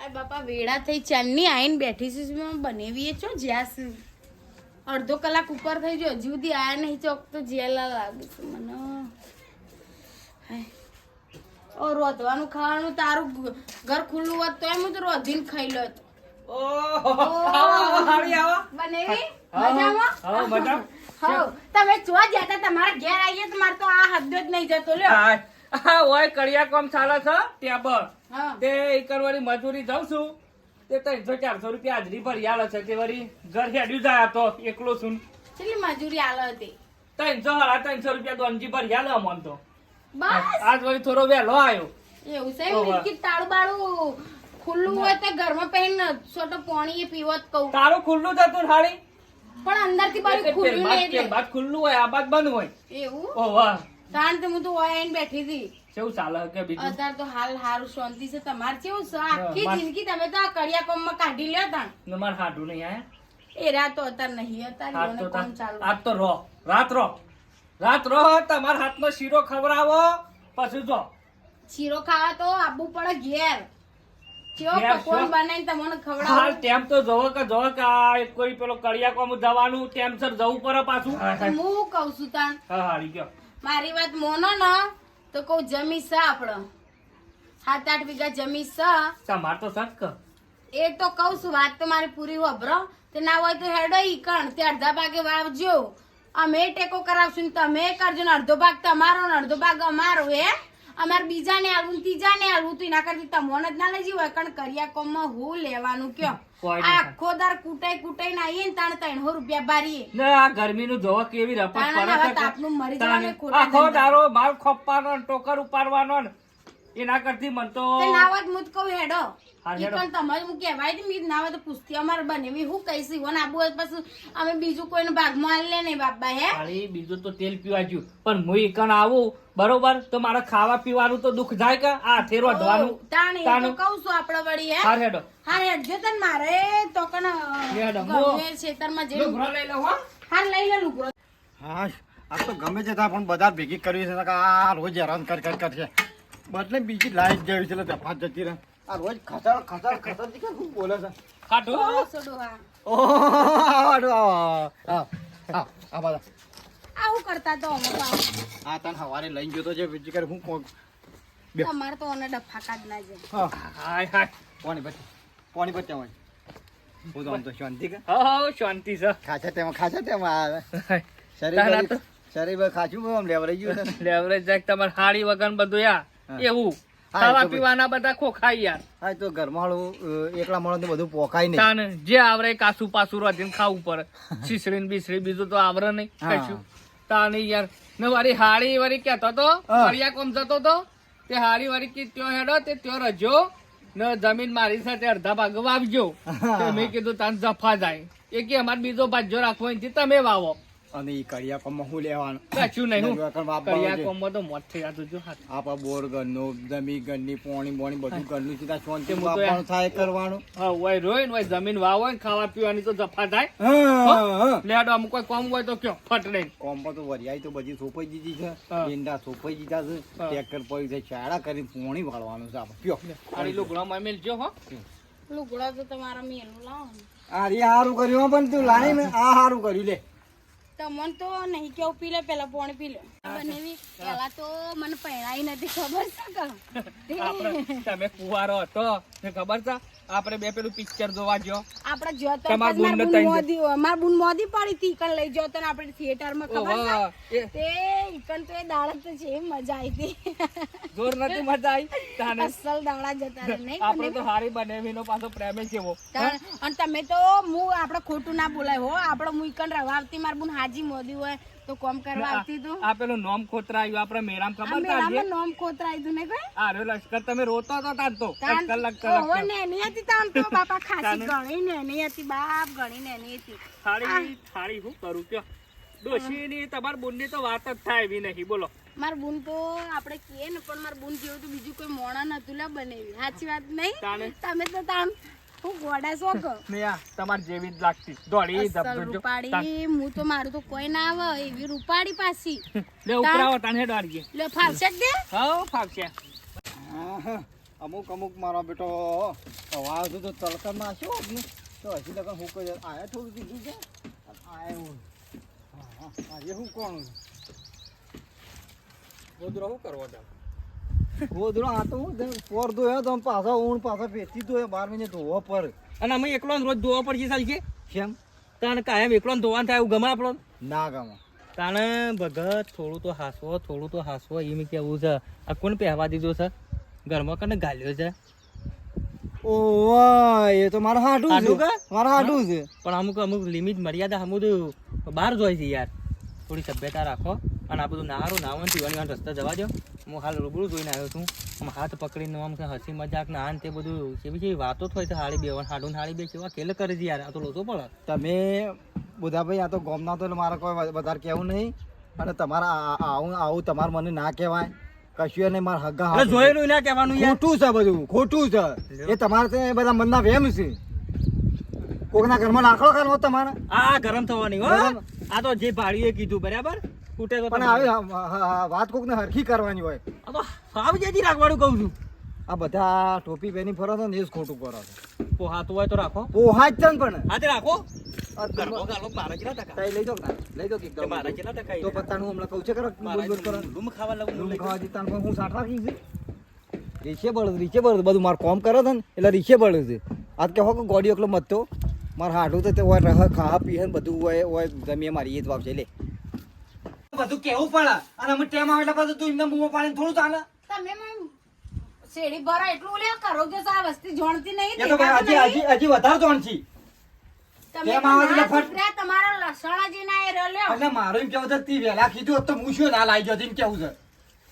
આ બાપા વેળા થઈ ચાલની આઈને બેઠી છું મેં બનેવી છો જ્યાં અડધો કલાક ઉપર થઈ ગયો હજુ સુધી આયા નહીં ચોક તો જેલા લાગે છે મને. ઓ રોધવાનું ખાવાનું તારું ઘર ખુલ્લું હોત તો એમ તો રોધીને ખાઈ લો તમે ચો જતા તમારા ઘેર આવીએ તો મારે તો આ હદ જ નહીં જતો લ્યો. હા, હા, કડિયા કોમ ચાલે છે ત્યાં બર તે એકર વાળી મજૂરી જાઉં છું. તે ત્રણસો ચારસો રૂપિયા હાજરી ભરી આલે છે તે વળી. ઘર હેડ્યું જાય તો એકલો છું. કેટલી મજૂરી આલે હતી? ત્રણસો હા ત્રણસો રૂપિયા દોનજી ભરી આલે અમોન તો. બસ. આજ વળી થોડો વહેલો આવ્યો એવું છે. મિલકી તાળું બાળું ખુલ્લું હોય તો ઘરમાં પહેરીને છોટો પાણી પીવો જ કહું. તારું ખુલ્લું થતું હતું પણ અંદરથી થી ખુલ્લું નહીં બાદ ખુલ્લું હોય આ બાદ બંધ હોય. એવું? ઓ વાહ. કારણ હું તો ઓય આઈને બેઠી હતી. કેવું ચાલે કે બીજું? અત્યારે તો હાલ હારું શાંતિ છે. તમારે કેવું છે? આખી જિંદગી તમે તો આ કડિયા કોમમાં કાઢી લ્યો તા મારે હાડું નહીં આયા. એ રાત તો અત્યારે નહીં અત્યારે કોમ ચાલુ? આજ તો રો રાત રો રાત રો તમારા હાથનો શીરો ખવડાવો. પછી જો. શીરો ખાવા તો આબુ પડે ઘેર. પકવાન બનાવીને તમને હાલ ટેમ તો જોવો કે જોવો કે આ એક કોઈ પેલો કડિયા કોમ જવાનું ટેમસર જવું પડે પાછું. હું કઉ છું તાણ. હા હારી ગયો. મારી વાત મોનો ને તો કહું જમી છે આપડે. સાત આઠ વીઘા જમી છે તમાર તો સક એ તો કહું છું વાત તો મારી પૂરી હોભરો તે ના હોય તો હેડો ઈ કણ તે અડધા ભાગે વાવજો. અમે ટેકો કરાવશું ને તમે કરજો ને અડધો ભાગ તમારો ને અડધો ભાગ અમારો હે? અમારે બીજાને આલવું ને ત્રીજાને આલવું તો એના કરતી તમને જ ના લેજી હોય. કણ કરિયા કોમમાં હું લેવાનું કયો. આખો દાર કુટાઈ કુટાઈ ને આવીએ ને તાણ ત્રણસો રૂપિયા બારીએ. ને આ ગરમીનું જોવો કેવી રપત પડે તાપનું મરી જવાનું આખો દારો માલ ખોપવાનો ટોકર ઉપાડવાનો ને. એના કરતી મન તો નાવત તો હું જ કહું હેડો. હા, ઈ હેડો. તમારે હું કહેવાય ને મીત નાવત તો પૂછતી અમારે બનેવી હું કહીશ ઈવન આબુ પછી અમે બીજું કોઈનો ભાગમાં આલી લે નહીં બાપા હે? અરે બીજું તો તેલ પીવા જ્યું પણ હું ઈકણ આવું બરોબર? તો મારે ખાવા પીવાનું તો દુખ જાય કે? આ થેરો ધવાનું તાણી તો કહું છું આપડે વળી હે? હા હેડો. હા હેડજો તન મારે તો કન હેડો, ગમે ખેતરમાં જઈને લુગડો લઈ લઉં હો. હા લઈ લે લુગડો. હા આ તો ગમે તે તા પણ બધા ભેગી કરવી છે આ રોજ હેરાન કર કર કર છે. બદલે બીજી લાઈટ જેવી છે એટલે તફાત જતી રહે. આ રોજ ખતર ખતર ખતરથી કે શું બોલે છે? કાઢો આવો, આવો, આવો, આ બધા આવું કરતા તો અમે આ તને સવારે લઈને ગયો તો જે બીજી કર હું કોણ તમારે તો ઓને ડફા કાઢ ના જાય હા. હાય હાય. પાણી પત્તી પાણી પત્તી હોય. હું તો આમ તો શાંતિ કે હા હો શાંતિ છે. ખાચા તેમાં ખાચા તેમાં શરીર શરીર ખાચું આમ લેવરાઈ ગયું લેવરેજ જાય તમારે હાડી વગર બધું હા. એવું. ખાવા પીવાના બધા ખોખાઈ યાર. હા તો ઘરમાં એકલા માણસ બધું પોકાય નહીં. તાને જે આવરે કાસુ પાસુ રાધીને ખાવું પડે. છીસડી ને બીસડી બીજું તો આવરે નહીં. કશું તાને યાર ને વારી હાડી વારી કહેતો તો હા. કોમ જતો તો તે હાડી વારી કી ત્યો હેડો તે ત્યો રજો ને જમીન મારી સાથે અડધા ભાગ વાવજો. મેં કીધું તાન જફા જાય. એ કે અમારે બીજો ભાજ્યો રાખવો તમે વાવો. અને ઈ કડિયા હું લેવાનું? કશું નહીં હું તો મોત થઈ જતું જો હાથ. આપા બોર ઘરનું જમી ઘરની પોણી બોણી બધું ઘરનું સીધા તે હું થાય કરવાનું. હા હોય રોય ને હોય જમીન વાવો ને ખાવા પીવાની તો જફા થાય. લેડો અમુક કોઈ કોમ હોય તો કયો ફટડે કોમ પર તો વરિયાઈ તો બધી સોપાઈ દીધી છે. ઈંડા સોપાઈ દીધા છે. ટેકર પડી છે ચાડા કરી પોણી વાળવાનું છે આપણે. પીઓ આડી લુગડામાં મેલજો હો. લુગડા તો તમારા મેલું લાવો આ રે હારું કર્યું પણ તું લાઈ ને. આ હારું કર્યું લે. તમને તો નહીં કેવું પી લે પેલા પોણી પી લે. બનેવી પેલા તો મને પહેરાઈ નથી ખબર છે કે. આપણે તમે કુવારો હતો ને ખબર છે? આપણે બે પેલું પિક્ચર જોવા જો આપણે જો તો મોદી માર બુન મોદી પડી તી કણ લઈ જો તો આપણે થિયેટરમાં ખબર છે? એ. તે ઇકન તો એ દાડા તો છે મજા આવી હતી. જોર નથી મજા આવી તાને અસલ દાડા જતા રહે નહીં? આપણે તો હારી બનેવીનો પાછો પ્રેમે તાણ- અને તમે તો હું આપણે ખોટું ના બોલાય હો. આપણે હું ઇકન રવાવતી માર બુન હાજી મોદી હોય તો કોમ કરવા આવતી તું? આ પેલું નોમ ખોતરા આવ્યું આપણે મેરામ ખબર તાજે મેળામાં નોમ ખોતરાઈ તું ને કોઈ? આ લશ્કર તમે રોતો તો તાન તો તાણ કલાક ઓ ને ની હતી તાન તો બાપા ખાસી ગણી ને ની હતી બાપ ગણી ને ની હતી. થાળી થાળી હું કરું કયો? ડોશીની તમાર બુનની તો વાત જ થાય એવી નહીં બોલો. માર બુન તો આપણે કે ને પણ માર બુન જેવું તો બીજું કોઈ મોણા નતું લા બનેવી. સાચી વાત તાને. નહીં તમે તો તાણ હું ગોડા છો કે? ને તમાર જેવી જ લાગતી. દોડી અસલ રૂપાડી હું તો મારું તો કોઈ ના આવે એવી રૂપાડી પાછી. લે ઉપરાવો તને હેડ લે ફાવશે દે. હા ફાવશે. અમુક અમુક મારો બેટો અવાજ તો તડકા નાખ્યો હોત? તો હજી લગન હું કહી આયા થોડું કીધું છે? આયા. હું હા હા આજે હું કોણ? ગોદરો શું કરવો તમે ગોદડો આ તો હું પોર ધોયો તો પાછા ઊણ પાછા પેથી ધોયો બાર મહિને ધોવો પર. અને અમે એકલો રોજ ધોવા પડશે સાલ છે કેમ? તાણે કાયમ એકલો ધોવાનું થાય એવું ગમે આપણો? ના ગમે. તાણે ભગત થોડું તો હાસવો થોડું તો હાસવો એમ કેવું છે. આ કોણ પહેવા દીધો છે? ઘરમાં કને ગાલ્યો છે? ઓવા એ તો મારા હાડું છે. કે? મારા હાડું છે. પણ અમુક અમુક લિમિટ મર્યાદા અમુક બહાર જોઈ છે યાર. થોડી સભ્યતા રાખો. અને આ બધું નારું નાવાનું પીવાની રસ્તા જવા દો હું હાલ રૂબરૂ જોઈને આવ્યો છું. આમ હાથ પકડીને આમ હસી મજાક ને આન તે બધું કેવી કેવી વાતો થાય તો હાડી બે હાડું હાડી બે કેવા કેલ કરે છે યાર આ તો લોચો પડે. તમે બુધાભાઈ આ તો ગોમના તો મારે કોઈ વધારે કહેવું નહીં. અને તમારા આવું આવું તમારે મને ના કહેવાય. કશું નહીં મારા હગા જોયેલું ના કહેવાનું ખોટું છે બધું ખોટું છે. એ તમારે બધા મનના વેમ છે. કોકના ઘરમાં નાખો કરવો તમારે? આ ગરમ થવાની હો? આ તો જે ભાડીએ કીધું બરાબર? કૂટે તો પણ તમારે. વાત કોક કોકને હરખી કરવાની હોય. આ તો સાવ જેથી રાખવાનું કહું છું. આ બધા ટોપી પહેરી ફરો છો ને એ જ ખોટું કરો છો. પોહાતું હોય તો રાખો. પોહા જ ને પણ. હાથે રાખો. ને રાખી બધું મારું કોમ કરે છે ને એટલે રીચે બળદ છે. આજ કે ગોડી એકલો મત તો મારે હાડું તો હોય રહ પીએ ને બધું હોય હોય ગમે મારી એ જ છે લે. બધું કેવું પડે? અને અમે ટેમ આવે એટલે બધું તું એમને બૂમો પાડીને થોડું ચાલે. તમે શેરી ભરો એટલું લે કરો કે આ વસ્તી જોણતી નહીં એ તો ભાઈ હજી હજી હજી વધારે જોણ છી તમારા લસણ જ ના એ રહ્યો એટલે મારું એમ કેવું છે તી વેલા કીધું તો હું શું ના લાવી એમ કેવું છે?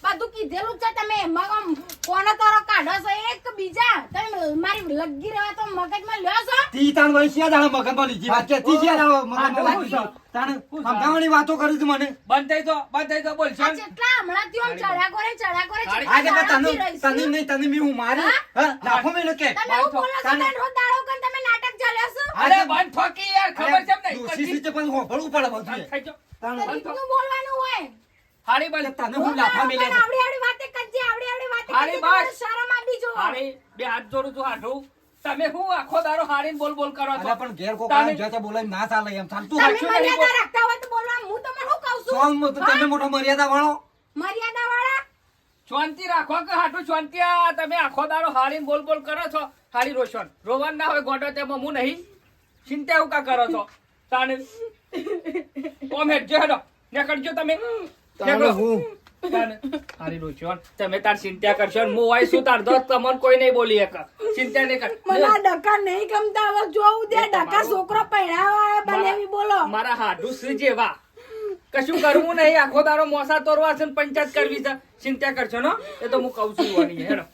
બધું કીધેલું છે તમે. એમાં કોનો તારો કાઢો છો? એક બીજા. તમે મારી લગી રહેવા તો મગજમાં લ્યો છો? તી તાણ વળી શિયા દાડા મગજમાં લીધી. વાત કે તી શિયા દાડા મગજમાં હા, લીધી? હા. તાણ સમજાવવાની વાતો કરી તું મને. બંધ થઈ તો બંધ થઈ તો બોલ આ જેટલા હમણાં થયું આમ કરે ચડ્યા કરે આજે પણ તને તને નહીં તને મેં હું મારી હા? હા નાખો કે. તમે એવું બોલો છો તને- રોજ દાડો કરીને તમે નાટક ચાલ્યા છો? અરે બંધ ઠોકી યાર ખબર છે એમ ડોશી નહીં પણ હોભળવું પડે બધું બંધ થઈ જાઓ. તાણ તો બોલવાનું હોય. હાડી બંધ તને હું લાફા પણ આવડી આવડી વાતે કરજે આવડી આવડી વાતે હાડી કરજે શરમ આપી જો હાડી બે હાથ જોડું છું હાડું તમે હું આખો દારો હાડીને બોલ બોલ કરો છો? પણ ઘેર કો કામ આવે જો તો બોલાય ના ચાલે એમ. ચાલતું હોય નહીં બોલ. રાખતા હોય તો બોલવા હું તમને શું કહું છું? સોમ તો તમે મોટો મર્યાદા વાળો મર્યાદા વાળા શાંતિ રાખો કે હાટું શાંતિ? આ તમે આખો દારો હાડીને બોલ બોલ કરો છો? હાડી રોશન. રોવાન ના હોય ગોટો તેમાં હું નહીં. ચિંતા એવું કા કરો છો? તાને ઓમ હેડો. નીકળજો તમે. હું? તાને હારી તમે તાર ચિંતા કરશો હું હોય શું તાર દોસ્ત? તમને કોઈ નહીં બોલી એક ચિંતા નહીં કર. મને ડકા નહીં ગમતા હવે જોવું દે. ડકા છોકરો પહેરાવા બનેવી બોલો. મારા હાડું શ્રી જેવા. કશું કરવું નહીં. આખો તારો મોસા તોરવા છે ને પંચાયત કરવી છે. ચિંતા કરશો નો એ તો હું કઉ છું વાની. હેડો.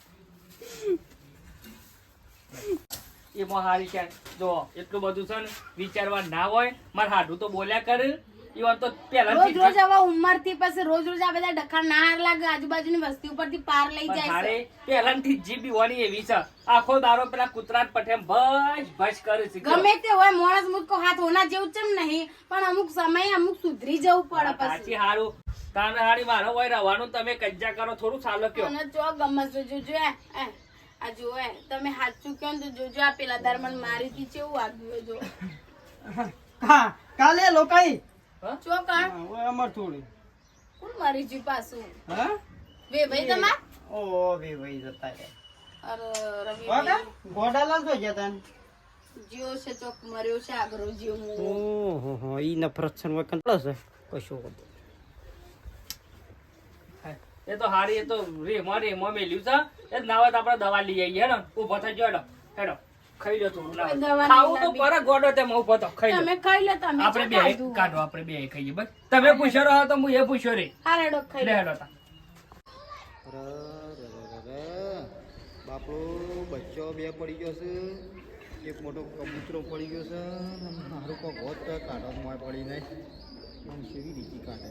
એમાં હારી છે. જો એટલું બધું છે ને વિચારવા ના હોય. મારા હાડું તો બોલ્યા કરે. ઈવન તો રોજ રોજ હવે ઉંમરથી પછી રોજ રોજ આ બધા ડખા ના લાગે આજુબાજુની વસ્તી ઉપરથી પાર લઈ જાય છે. પહેલાથી જીભ ઈવાની એવી છે. આખો દારો પેલા કૂતરા પઠેમ ભસ ભસ કરે છે. ગમે તે હોય માણસ મુકો હાથ હોના જેવું છે નહીં પણ અમુક સમય અમુક સુધરી જવું પડે સાચી પછી. હારું. તાને હારી મારો હોય રવાનું તમે કજ્જા કરો થોડું ચાલો કયો. અને ચો ગમત છે જોજો આ જો તમે સાચું કયો ને તો જોજો આ પેલા દાર મને મારી થી કેવું આવ્યું જો. હા કાલે લોકાઈ. ચો કણ અમર થોડી. કોણ મારી જી પાછું? હા? બે ભાઈ તમાર ઓ બે ભાઈ જતા રે અરે રવિ ગોડાલાલ તો જતા જીઓ છે ચોક મર્યો છે આગળ જીઓ મુ ઓહો હો ઈ નફરત છે ને કંટલો છે. કશો વાંધો એ તો હારી એ તો રેમો રેમો મેલ્યું છે. એ નાવત તો આપણે દવા લઈ આવીએ હેડો ઊભો થઈ હેડો હેડો. ખાઈ લો થોડું ના કોઈ હોય. દવા ખાવું તો પર ગોડો તેમાં ઊભો તો ખાઈ તમે ખાઈ લો તમે આપણે બે કાઢો આપણે બે ખાઈએ બસ. તમે પૂછ્યો રહો તો હું એ પૂછ્યો રે હા રેડો ખાઈ લે. હેડો તા. બાપડો બચ્ચો બે પડી ગયો છે. એક મોટો કબૂતરો પડી ગયો છે. મારું કોઈ હોત તો કાઢવા મોય પડી નહીં. આમ કેવી રીતે કાઢે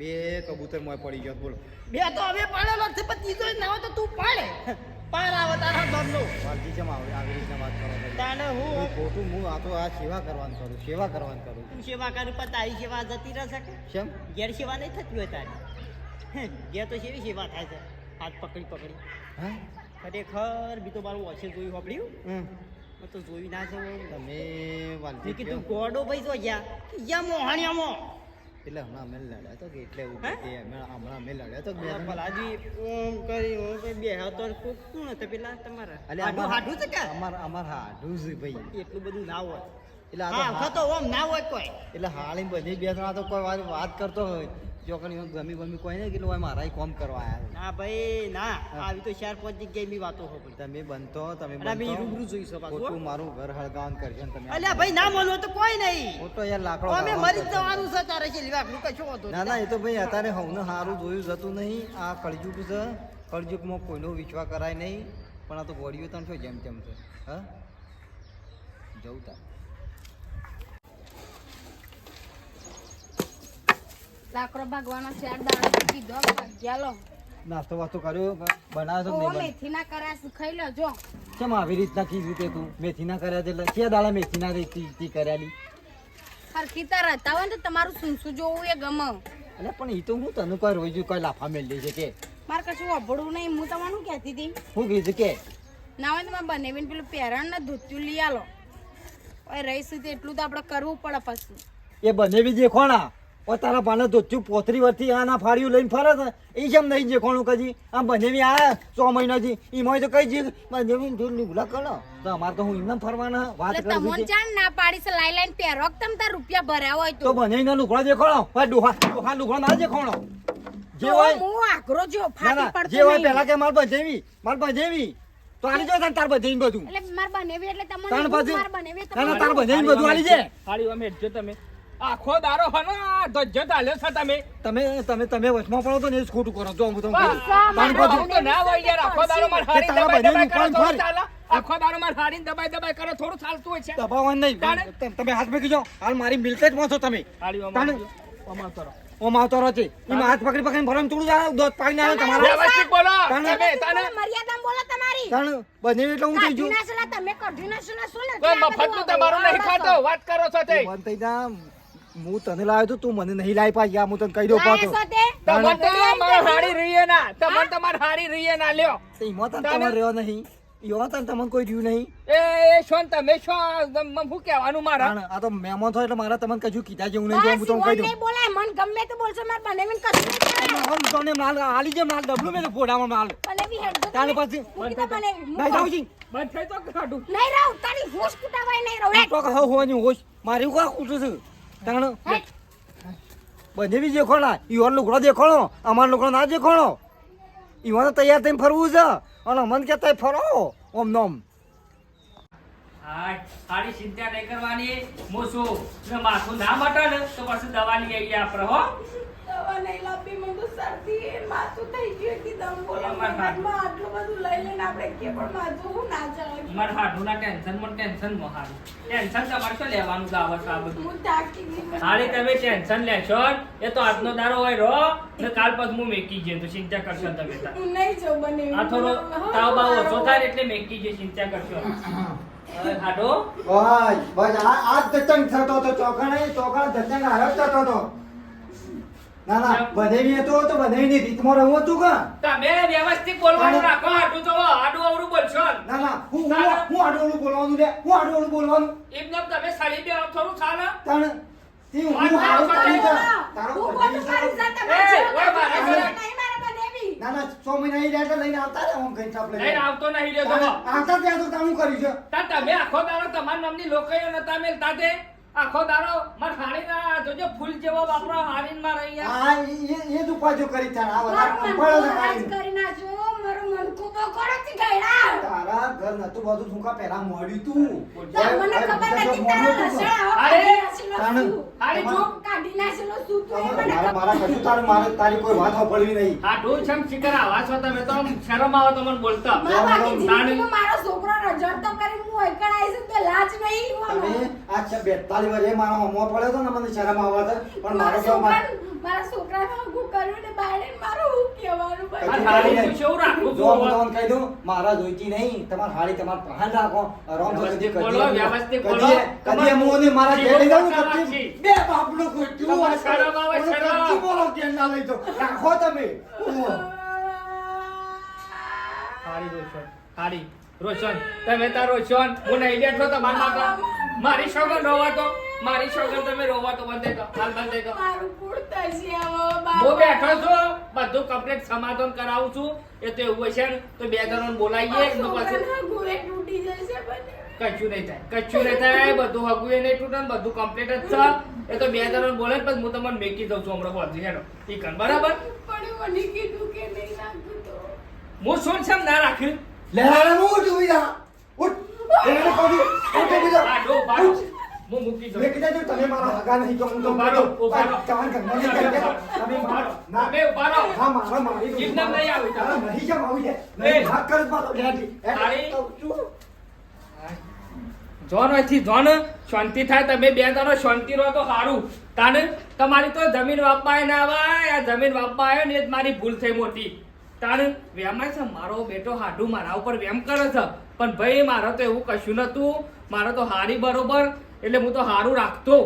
બે કબૂતર મોય પડી ગયો. બોલો. બે તો હવે પાડેલો છે પણ ત્રીજો ના હોય તો તું પાડે. પાર આવે તારા બાપનો વાલજી કેમ આવે આવી રીતે વાત કરો? તાને હું ખોટું હું આ તો આ સેવા કરવાનું કરું સેવા કરવાનું કરું. તું સેવા કરું પણ તારી સેવા જતી રહેશે કે? કેમ ઘેર સેવા નહીં થતી હોય તારી. ગેર તો કેવી સેવા થાય છે? હાથ પકડી પકડી. હા? ખરેખર બી તો મારું ઓછે જોયું સાંભળ્યું. તો જોઈ ના જવું તમે મેં વાલજી કીધું કીધું ગોડો ભાઈ જો ગયા યા મોહાણિયામાં. એટલે હમણાં અમે લડ્યા તો કે એટલે એવું કે હમણાં અમે લડ્યા તો બે પેલા જણા. ઓમ કરી ઓમ કે બે હતો કોણ હતું પેલા તમારા. હાડું અમાર- હાડું છે કે? અમાર અમાર હાડું છે ભાઈ. એટલું બધું ના હોય. એટલે આ હા તો ઓમ ના હોય કોઈ. એટલે હાળી બધી બે તો કોઈ વાત વાત કરતો હોય. ચોકડી ગમી ગમી કોઈ નહીં કેટલું મારા કોમ કરવા આવ્યા ના ભાઈ ના. આવી તો ચાર પાંચ જગ્યાએ બી વાતો હોય તમે બનતો તમે બનતો. રૂબરૂ જોઈશું ખોટું મારું ઘર હળગાવન કરજો તમે અલ્યા ભાઈ ના બોલો તો કોઈ નહીં. ખોટો યાર લાકડો અમે મરી જવાનું છે તારે છે લીવા આપણું કશું હતો ના ના એ તો ભાઈ અત્યારે હવને સારું જોયું જતું નહીં. આ કળજુક છે કળજુગમાં કોઈનો વિશ્વા કરાય નહીં. પણ આ તો ગોળીઓ તણ છો જેમ તેમ છે. હા? જવું તાર. લાકડો ભાગવાનો ચાર દાડો કીધો ભાગ્યા લો નાસ્તો વાસ્તો કર્યો બનાવ્યો તો નહીં મેથી ના કર્યા ખાઈ લો જો કેમ આવી રીતના કીધું તે તું? મેથી ના કર્યા એટલે ક્યાં દાડા મેથી ના તી તી કરેલી હરખી તાર રહેતા હોય ને તો તમારું સુનસું જોવું એ ગમે. એટલે પણ એ તો હું તને કોઈ રોજ કોઈ લાફા મેળવી છે કે? મારે કશું અભડું નહીં હું તમારું કહેતી હતી. શું કીધું કે? ના હોય તો મારે બનાવીને પેલું પહેરણ ને ધોત્યું લઈ આલો. રહીશું તો એટલું તો આપણે કરવું પડે પછી. એ બને બી દેખોણા ઓ તારા પાને ધોચ્યું પોતરી વરથી આ ના ફાડ્યું લઈને ફરે છે. એ જેમ નહીં દેખોણું કજી આમ બંને બી આ સો મહિનાથી એમાં તો કઈ જી બંને બી દૂર નીકળા કરો તો અમારે તો હું એમને ફરવાના વાત કરું તમને જાણ ના પાડી છે લાઈ લાઈન પહેરો તમ તાર રૂપિયા ભર્યા હોય તો? તો ના લુકડા દેખોણો ભાઈ ડોહા ડોહા લુકડા ના દેખોણો જે હોય હું આકરો જો ફાટી ના પડતો જે હોય નહીં. પેલા કે માર બંધેવી માર બંધેવી તો આલી જો તાર બંધેવી બધું. એટલે માર બનેવી એટલે તમને માર બનેવી તાર બંધેવી બધું આલી જે. હાડી અમે જો તમે. આખો દારો હનો ધજ્જો ચાલ્યો છો તમે. તમે તમે તમે વચમાં પડો તો ને ખોટું કરો. જો હું તમને ના હોય યાર. આખો દારો માર હારી દબાઈ દબાઈ કરો થોડું ફળ. આખો દારો માર હારી દબાઈ દબાઈ કરો થોડું ચાલતું હોય છે. દબાવવાનું નહીં. તમે- હાથ મૂકી જાઓ. હાલ મારી મિલકતમાં છો તમે. હાડી અમાર કરો ઓમ આવતો રહો. છે. એમાં હાથ પકડી પકડીને ભરમ થોડું જાય દોત પાડીને આવે તમારા. વ્યવસ્થિત બોલો. તમે તને મર્યાદામાં બોલો તમારી. તણ? બંને એટલે હું થઈ નાખેલા તમે કઢી ના શું સુને કોઈ મફતનું તમારું નહીં ખાતો વાત કરો છો તે. બંધ થઈ જા હું તને લાવ્યો તો તું મને નહીં લાવી પાછી. આ હું તને કહી દઉં પાછો? તમને તો હાડી રહીએ ના. તમને તમાર હાડી રહીએ ના. લ્યો. તો એમાં તને તાણે? રહ્યો નહીં. એમાં તને તમને કોઈ રહ્યું નહીં. એ એ શોન તમે શો? મ- શું કહેવાનું મારા? આ તો મહેમાન છો એટલે મારા તમને કશું કીધા જેવું નહીં જો હું તમને કહી દઉં. નહીં બોલાય. મન ગમે તો બોલશો માર બને મને કશું નહીં કરાય. માલ તને માલ આલી જે માલ ડબલું મેં તો ફોડામાં માલ. બને બી હેડ તમે. પછી? નહીં જાવજી બંધ થઈ તો કાઢું. નહીં રહું તારી હોશ કુટાવાય નહીં રહું. તો કહો હોવાની હોશ. મારી કા કૂટું છું? તાણ? બધે બી દેખોણા ઈવન લુગડો દેખોણો અમાર લુગડો ના દેખોણો ઈવન તો તૈયાર થઈને ફરવું છે અને મન કે તઈ ફરો ઓમ નોમ. ચિંતા નહીં કરવાની. હું માથું ના મટે ને તો પછી દવા લઈ આવીએ આપણે હો. દવા નહીં લાવવી, મને તો માથું થઈ ગયું એકદમ. બોલો, અમાર આટલું બધું લઈ લઈને આપણે કે પણ માથું ના ચાલે. મારા હાડુના ટેન્શનમાં ટેન્શનમાં હારું ટેન્શન તમારે તો લેવાનું જ છે આ બધું? હું થાકી ગઈ. હારી તમે ટેન્શન લેશો એ તો આજનો દારો હોય રો. ને કાલ પછી હું મેકી જઈએ તો ચિંતા કરશો તમે. હું નહીં જો બને આ થોડો તાવ બાવ ઓછો થાય એટલે મેકી જઈએ ચિંતા કરશો હવે હાડો. બસ બસ. આ આ દચંગ થતો તો ચોકણ ચોકણ દચંગ થતો તો ના ના હતો તો બધેવીની રીતમાં રહું હતું કે. તમે વ્યવસ્થિત બોલવાનું રાખો હાડું તો હાડું અવરું બોલશો. ને. ના ના હું હું હું આડોળું બોલવાનું લે હું આડોળું બોલવાનું. એમને તમે સાડી બે થોડું ચાલે. તણ તે હું હારું કરી છો. તારો હું બોલું છે. છે, મારે નહીં, મારે ના ના સો મહિના લઈને આવતા હું કઈ ચાપ લઈને લઈને આવતો નહીં રહ્યો તમે આવતા ત્યાં તો તારું કર્યું છે? તા તમે આખો દાડો તમારા નામની લોકો નતા મેલતા તે. આખો દાડો માર હાડીના જોજો ફૂલ જેવો રહી યાર. આ એ એ જ ઉપાજો કરી તાણ. આ પડે કરી નાખ્યું, મારું મન ખૂબ ગયડા. તારા ઘર નતું બધું શું પહેલા મોડ્યું તું મને ખબર નથી તારા લસણ આવા અરે, કાઢી નાખેલો તાણ. શું? હાડી તમાર- જો કાઢી નાખેલો શું તું એ મને મારા કશું તારું મારે તારી કોઈ વાત પડવી નહીં હાડું છમ શિખર આવા છો તમે તો શરમ આવે તમને બોલતા મારા છોકરો રજડતો કરી હું લાજ નહીં તમે. આ છે બેતાલીસ વર્ષે મારા હોમો પડ્યો તો ને મને શરમ આવવા છે પણ મારો મારા છોકરાને હગું કર્યું ને બાયણે મારું હું કહેવાનું પડે હાડી તું કેવું રાખું જો હું તમને કહી દઉં મારા જોઈતી નહીં તમાર હાડી તમાર પહાન રાખો રોમ તો કદી- બોલો, વ્યવસ્થિત બોલો. કદી હું ને મારા ઘેર લઈ જાઉં કદી બે બાપનો કોઈ તું આ શરમ આવે, શરમ. કદી બોલો કે ના લઈ જાઓ. રાખો તમે. હાડી રોશન હાડી રોશન. તમે તારો રોશન. હું નહીં બેઠો તમારા મારી સોગન રોવાતો મારી છોકરી તમે રોવા તો બંધ કરો હાલ બંધ કરો મારું કુળ છે હવે હું બેઠો છું બધું કમ્પ્લીટ સમાધાન કરાવું છું એ તો એવું હશે ને તો બે જણોને બોલાવીએ તો પછી છોકરાના તૂટી જશે. કશું નહીં થાય કચ્છું નહીં થાય બધું હગું એ નહીં તૂટે બધું કમ્પ્લીટ જ છે એ તો બે જણોને બોલે જ પછી હું તમને મેકી દઉં છું હમણાં પહોંચી હેડો ઈ કર બરાબર પણ મને કીધું કે નહીં નાખું તો. હું શું છે ના રાખ્યું લે હું ઉઠ જા. ઉઠ. એને પડી છું, ઉઠ ઉઠ. હું મૂકી દઉં. મેં કીધું તમે મારા હગા નહીં તો હું તો રહો. તમારા ઘરમાં નહીં કરી. તમે મારો ના. ઊભા રહો. હા મારા મારી જીભ નામ નહીં આવી. હા, નહીં કેમ આવી છે. નહીં ભાગ કર જ ડેડી. તારી- જોન અહીંથી જોન શાંતિ થાય તમે બે જણો શાંતિ રહો તો સારું. તાને તમારી તો જમીન વાપવાય ના આવે આ જમીન વાપવા આવ્યો ને એ જ મારી ભૂલ થઈ મોટી. તાણ વેમાય છે? મારો બેટો હાડું મારા ઉપર વેમ કરે છે. પણ ભાઈ મારે તો એવું કશું નતું મારે તો હારી બરોબર. એટલે હું તો સારું રાખતો.